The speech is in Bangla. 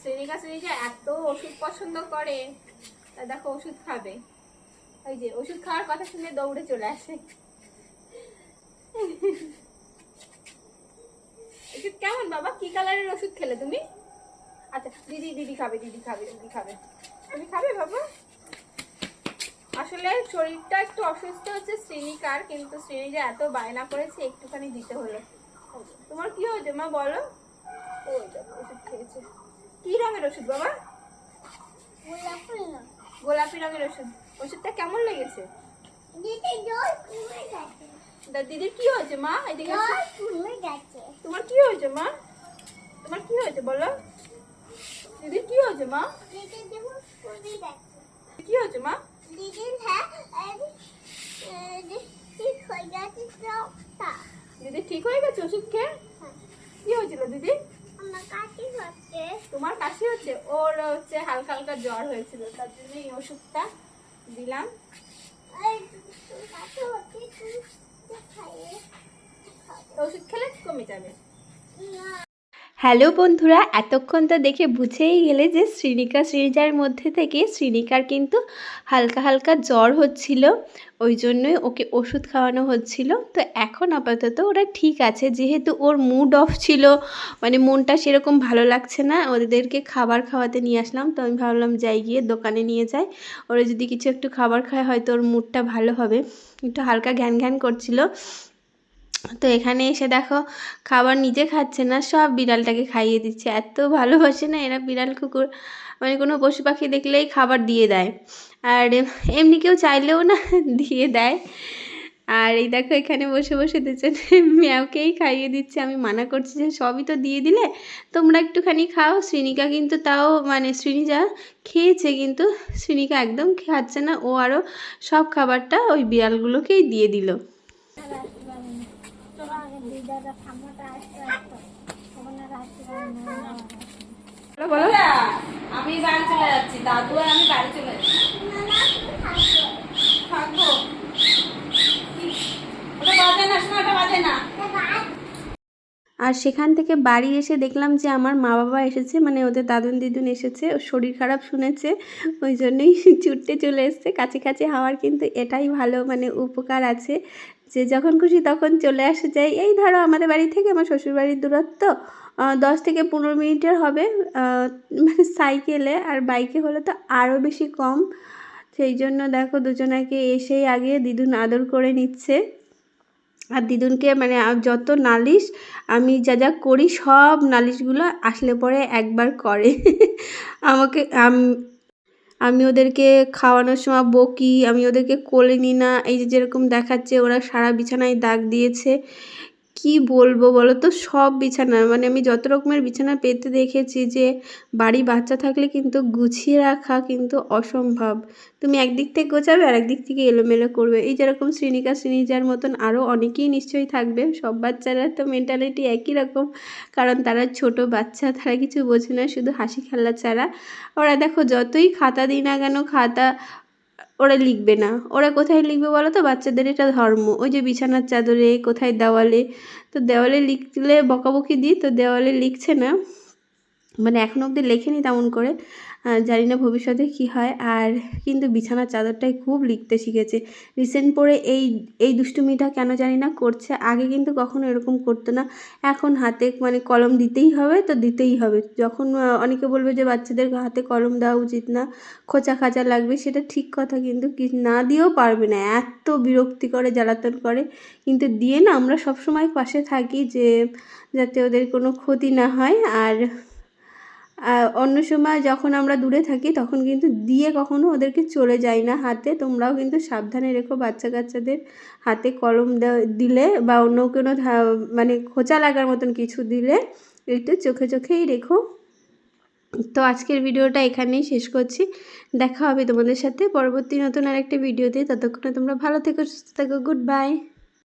শ্রেণিকা শ্রেণিকা এত ওষুধ পছন্দ করে। দেখো ওষুধ খাবে। ওই যে ওষুধ খাওয়ার কথা শুনে দৌড়ে চলে আসে। ওষুধ কেমন বাবা? কি কালারের ওষুধ খেলে তুমি? আচ্ছা দিদি দিদি খাবে দিদি খাবে দিদি খাবে। তুমি খাবে বাবা? আসলে শরীরটা একটু অসুস্থ হচ্ছে শ্রেণিকার, কিন্তু শ্রেণীরা এত বায়না করেছে, একটুখানি দিতে হলো। তোমার কি হয়েছে? মা বলো। ওষুধ খেয়েছে। কি রঙের ওষুধ বাবা? গোলাপি রঙের। ওষুধ। ওষুধটা কেমন লেগেছে? দিদির কি হয়েছে মা? এদিকে তোমার কি হয়েছে মা? তোমার কি হয়েছে বলো। দিদির কি হয়েছে মা? কি হয়েছে মা? দিদির হ্যাঁ দিদি ঠিক হয়ে গেছে ওষুধ খেয়ে? হ্যাঁ, কি হয়েছিল দিদি? তোমার কাশি হচ্ছে? ওর হচ্ছে হালকা হালকা জ্বর হয়েছিল তার জন্য এই ওষুধটা দিলাম। ওষুধ খেলে কমে যাবে। হ্যালো বন্ধুরা, এতক্ষণ তো দেখে বুঝেই গেলে যে শ্রীনিকা শ্রীজার মধ্যে থেকে শ্রীনিকার কিন্তু হালকা হালকা জ্বর হচ্ছিল, ওই জন্যই ওকে ওষুধ খাওয়ানো হচ্ছিল। তো এখন আপাতত ওরা ঠিক আছে, যেহেতু ওর মুড অফ ছিল মানে মনটা সেরকম ভালো লাগছে না, ওদেরকে খাবার খাওয়াতে নিয়ে আসলাম। তো আমি ভাবলাম যাই গিয়ে দোকানে নিয়ে যাই, ওরা যদি কিছু একটু খাবার খায় হয়তো ওর মুডটা ভালো হবে। একটু হালকা ঘ্যান ঘ্যান করছিল তো এখানে এসে দেখো খাবার নিজে খাচ্ছে না, সব বিড়ালটাকে খাইয়ে দিচ্ছে। এত ভালোবাসে না এরা বিড়াল, কুকুর। মানে কোনো পশু পাখি দেখলেই খাবার দিয়ে দেয়। আর এমনি কেউ চাইলেও না দিয়ে দেয়। আর এই দেখো এখানে বসে বসে দুজনে ম্যাওকেই খাইয়ে দিচ্ছে। আমি মানা করছি যে সবই তো দিয়ে দিলে তোমরা একটুখানি খাও। শ্রীনিকা কিন্তু তাও মানে শ্রীনিজা খেয়েছে কিন্তু শ্রীনিকা একদম খাচ্ছে না। ও আরও সব খাবারটা ওই বিড়ালগুলোকেই দিয়ে দিল। আমি বাড়ি চলে যাচ্ছি। দাদু আর আমি বাড়ি চলে যাচ্ছি। থাকবে। ওটা বাজে না শোনো বাজে না। আর সেখান থেকে বাড়ি এসে দেখলাম যে আমার মা বাবা এসেছে মানে ওদের দাদুন দিদুন এসেছে, ওর শরীর খারাপ শুনেছে, ওই জন্যই ছুটতে চলে এসছে। কাছে কাছে হওয়ার কিন্তু এটাই ভালো মানে উপকার আছে যে যখন খুশি তখন চলে আসা যায়। এই ধরো আমাদের বাড়ি থেকে আমার শ্বশুরবাড়ির দূরত্ব দশ থেকে পনেরো মিনিটের হবে মানে সাইকেলে আর বাইকে হলে তো আরও বেশি কম। সেই জন্য দেখো দুজনাকে এসেই আগে দিদুন আদর করে নিচ্ছে। আর দিদুনকে মানে যত নালিশ আমি যা যা করি সব নালিশগুলো আসলে পরে একবার করে। আমাকে আম- ওদেরকে খাওয়ানোর সময় বকি, আমি ওদেরকে কোলে নিই না। এই যে যেরকম দেখাচ্ছে ওরা সারা বিছানায় দাগ দিয়েছে। কি বলব বলো তো সব বিছানা মানে আমি যত রকমের বিছানা পেতে দেখেছি যে বাড়ি বাচ্চা থাকলে কিন্তু গুছিয়ে রাখা কিন্তু অসম্ভব। তুমি একদিক থেকে গোছাবে আর একদিক থেকে এলোমেলো করবে। এই যেরকম শ্রীনিকা শ্রীনিজার মতন আরও অনেকেই নিশ্চয়ই থাকবে। সব বাচ্চারা তো মেন্টালিটি একই রকম। কারণ তারা ছোট বাচ্চা, তারা কিছু বোঝে না, শুধু হাসি খেলা ছাড়া। ওরা দেখো যতই খাতা দিই না কেন, খাতা ওরা লিখবে না। ওরা কোথায় লিখবে বলো তো? বাচ্চাদের এটা ধর্ম। ওই যে বিছানার চাদরে, কোথায় দেওয়ালে? তো দেওয়ালে লিখলে বকাবকি দিই, তো দেওয়ালে লিখছে না। মানে এখনও অবধি লেখেনি তেমন করে। জানি না ভবিষ্যতে কি হয়। আর কিন্তু বিছানার চাদরটাই খুব লিখতে শিখেছে। রিসেন্ট পরে এই এই দুষ্টুমিটা কেন জানি না করছে। আগে কিন্তু কখনো এরকম করতো না। এখন হাতে মানে কলম দিতেই হবে তো দিতেই হবে। যখন অনেকে বলবে যে বাচ্চাদের হাতে কলম দেওয়া উচিত না, খোঁচা খাঁচা লাগবে, সেটা ঠিক কথা কিন্তু না দিয়েও পারবে না। এত বিরক্তি করে, জ্বালাতন করে। কিন্তু দিয়ে না আমরা সবসময় পাশে থাকি যে যাতে ওদের কোনো ক্ষতি না হয়। আর অন্য সময় যখন আমরা দূরে থাকি, তখন কিন্তু দিয়ে কখনো ওদেরকে চলে যায় না হাতে। তোমরাও কিন্তু সাবধানে রেখো বাচ্চা কাচ্চাদের হাতে কলম দিলে বা অন্য কোনো মানে খোঁচা লাগার মতন কিছু দিলে একটু চোখে চোখেই রেখো। তো আজকের ভিডিওটা এখানেই শেষ করছি। দেখা হবে তোমাদের সাথে পরবর্তী নতুন আরেকটা ভিডিওতে। ততক্ষণে তোমরা ভালো থেকো, সুস্থ থেকো, গুড বাই।